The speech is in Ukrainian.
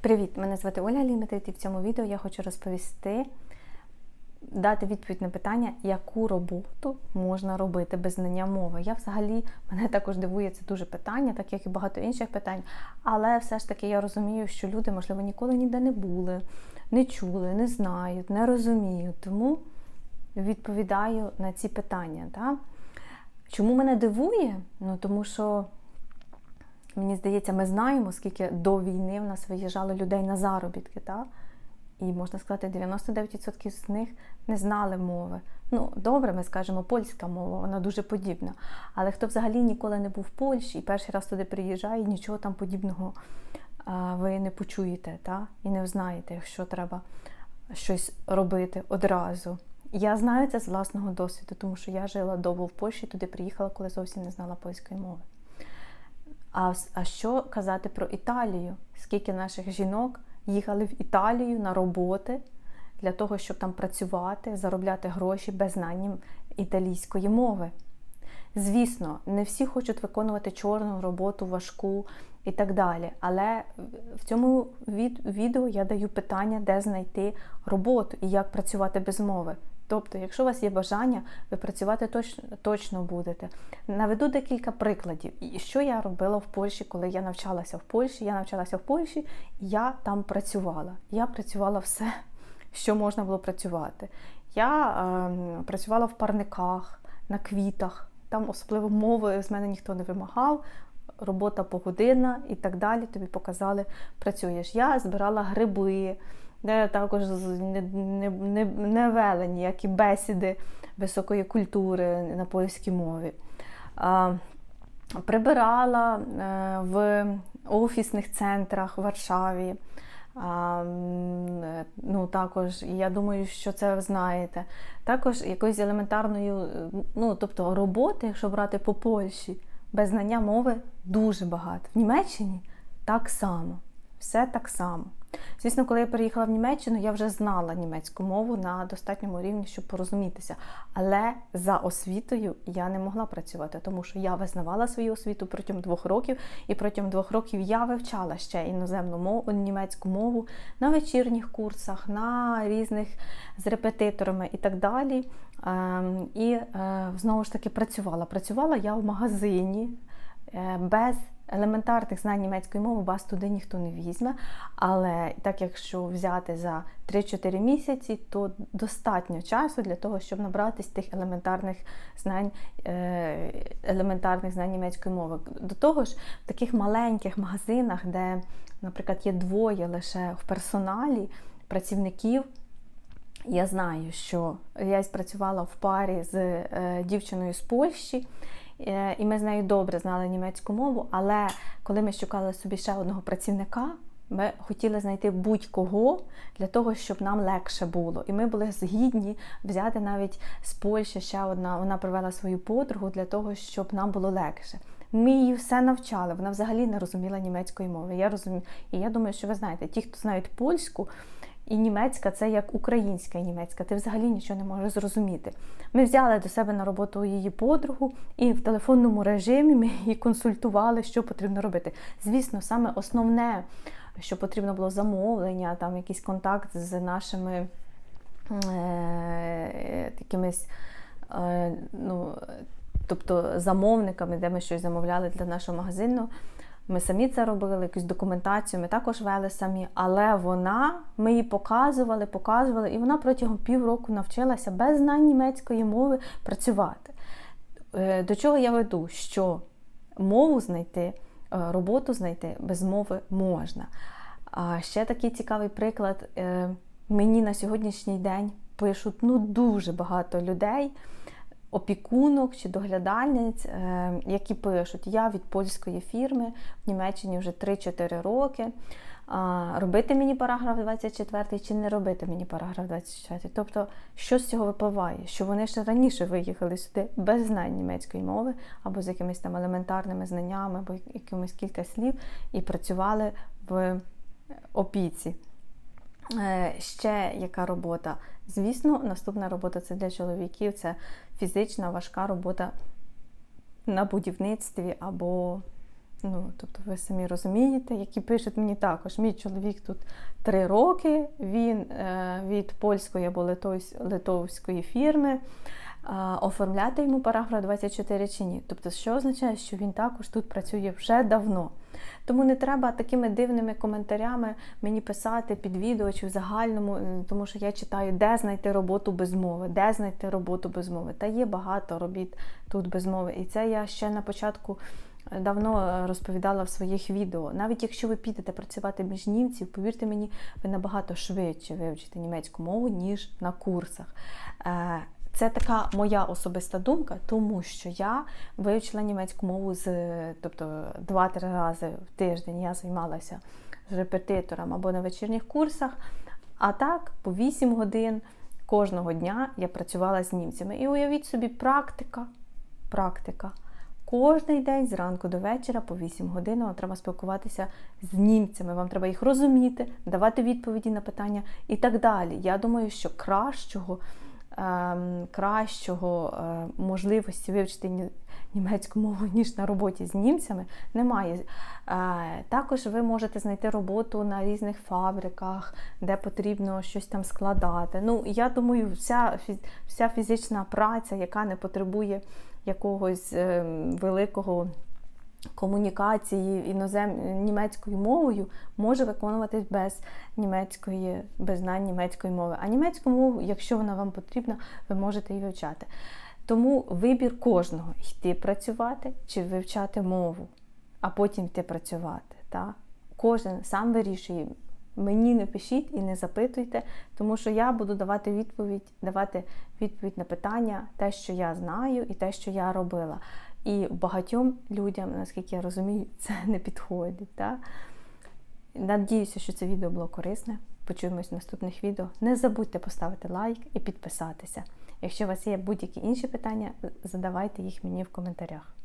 Привіт! Мене звати Оля Лімітрит і в цьому відео я хочу розповісти, дати відповідь на питання, яку роботу можна робити без знання мови. Я взагалі мене також дивує це дуже питання, так як і багато інших питань. Але все ж таки я розумію, що люди, можливо, ніколи ніде не були, не чули, не знають, не розуміють. Тому відповідаю на ці питання. Так? Чому мене дивує? Ну тому що. Мені здається, ми знаємо, скільки до війни в нас виїжджало людей на заробітки, так? І можна сказати, 99% з них не знали мови. Ну, добре, ми скажемо, польська мова, вона дуже подібна. Але хто взагалі ніколи не був в Польщі і перший раз туди приїжджає, нічого там подібного ви не почуєте, так? і не знаєте, якщо треба щось робити одразу. Я знаю це з власного досвіду, тому що я жила довго в Польщі, туди приїхала, коли зовсім не знала польської мови. А, а що казати про Італію? Скільки наших жінок їхали в Італію на роботи для того, щоб там працювати, заробляти гроші без знання італійської мови? Звісно, не всі хочуть виконувати чорну роботу, важку і так далі. Але в цьому від відео я даю питання, де знайти роботу і як працювати без мови. Тобто, якщо у вас є бажання, ви працювати точно точно будете. Наведу декілька прикладів. І що я робила в Польщі, коли я навчалася в Польщі? Я навчалася в Польщі, я там працювала. Я працювала все, що можна було працювати. Я е, працювала в парниках, на квітах, там особливо мови з мене ніхто не вимагав. Робота погодинна і так далі. Тобі показали, працюєш. Я збирала гриби де також не, не, не, не вели ніякі бесіди високої культури на польській мові. А, Прибирала е, в офісних центрах в Варшаві. А, ну, Також, я думаю, що це знаєте. Також якоюсь елементарною, ну, тобто роботи, якщо брати по Польщі, без знання мови дуже багато. В Німеччині так само, все так само. Звісно, коли я переїхала в Німеччину, я вже знала німецьку мову на достатньому рівні, щоб порозумітися. Але за освітою я не могла працювати, тому що я визнавала свою освіту протягом двох років, і протягом двох років я вивчала ще іноземну мову, німецьку мову на вечірніх курсах, на різних з репетиторами і так далі. Ем, і е, знову ж таки працювала. Працювала я в магазині е, без елементарних знань німецької мови вас туди ніхто не візьме. Але так, якщо взяти за 3-4 місяці, то достатньо часу для того, щоб набратись тих елементарних знань е, елементарних знань німецької мови. До того ж, в таких маленьких магазинах, де, наприклад, є двоє лише в персоналі працівників. Я знаю, що я спрацювала в парі з е, дівчиною з Польщі, і ми з нею добре знали німецьку мову, але коли ми шукали собі ще одного працівника, ми хотіли знайти будь-кого для того, щоб нам легше було. І ми були згідні взяти навіть з Польщі ще одна. Вона привела свою подругу для того, щоб нам було легше. Ми її все навчали. Вона взагалі не розуміла німецької мови. Я розумію, і я думаю, що ви знаєте, ті, хто знають польську, і німецька це як українська і німецька, ти взагалі нічого не можеш зрозуміти. Ми взяли до себе на роботу її подругу, і в телефонному режимі ми її консультували, що потрібно робити. Звісно, саме основне, що потрібно було замовлення, там якийсь контакт з нашими е, якимись. Е, ну, Тобто замовниками, де ми щось замовляли для нашого магазину, ми самі це робили, якусь документацію, ми також вели самі, але вона, ми її показували, показували, і вона протягом півроку навчилася без знань німецької мови працювати. Е, до чого я веду? Що мову знайти, е, роботу знайти без мови можна. А ще такий цікавий приклад. Е, мені на сьогоднішній день пишуть ну, дуже багато людей опікунок чи доглядальниць, е, які пишуть, я від польської фірми в Німеччині вже 3-4 роки. Робити мені параграф 24 чи не робити мені параграф 24. Тобто, що з цього випливає? Що вони ще раніше виїхали сюди без знань німецької мови, або з якимись там елементарними знаннями, або якимись кілька слів, і працювали в опіці. Е, ще яка робота? Звісно, наступна робота це для чоловіків, це фізична важка робота на будівництві або Ну, тобто ви самі розумієте, які пишуть мені також. Мій чоловік тут три роки, він е, від польської або литовсь- литовської фірми. Оформляти йому параграф 24 чи ні. Тобто, що означає, що він також тут працює вже давно. Тому не треба такими дивними коментарями мені писати під відео чи в загальному, тому що я читаю, де знайти роботу без мови, де знайти роботу без мови. Та є багато робіт тут без мови. І це я ще на початку е, давно е, розповідала в своїх відео. Навіть якщо ви підете працювати між німців, повірте мені, ви набагато швидше вивчите німецьку мову, ніж на курсах. Це така моя особиста думка, тому що я вивчила німецьку мову з, тобто два-три рази в тиждень я займалася з репетитором або на вечірніх курсах. А так, по 8 годин кожного дня я працювала з німцями. І уявіть собі, практика. Практика. Кожний день зранку до вечора по 8 годин вам треба спілкуватися з німцями, вам треба їх розуміти, давати відповіді на питання і так далі. Я думаю, що кращого, кращого е, можливості вивчити німецьку мову, ніж на роботі з німцями, немає. Е, також ви можете знайти роботу на різних фабриках, де потрібно щось там складати. Ну, я думаю, вся, вся фізична праця, яка не потребує якогось е, великого комунікації інозем... німецькою мовою, може виконуватись без німецької, без знань німецької мови. А німецьку мову, якщо вона вам потрібна, ви можете її вивчати. Тому вибір кожного йти працювати чи вивчати мову, а потім йти працювати. Та? Кожен сам вирішує. Мені не пишіть і не запитуйте, тому що я буду давати відповідь, давати відповідь на питання, те, що я знаю, і те, що я робила. І багатьом людям, наскільки я розумію, це не підходить. Та? Надіюся, що це відео було корисне. Почуємось в наступних відео. Не забудьте поставити лайк і підписатися. Якщо у вас є будь-які інші питання, задавайте їх мені в коментарях.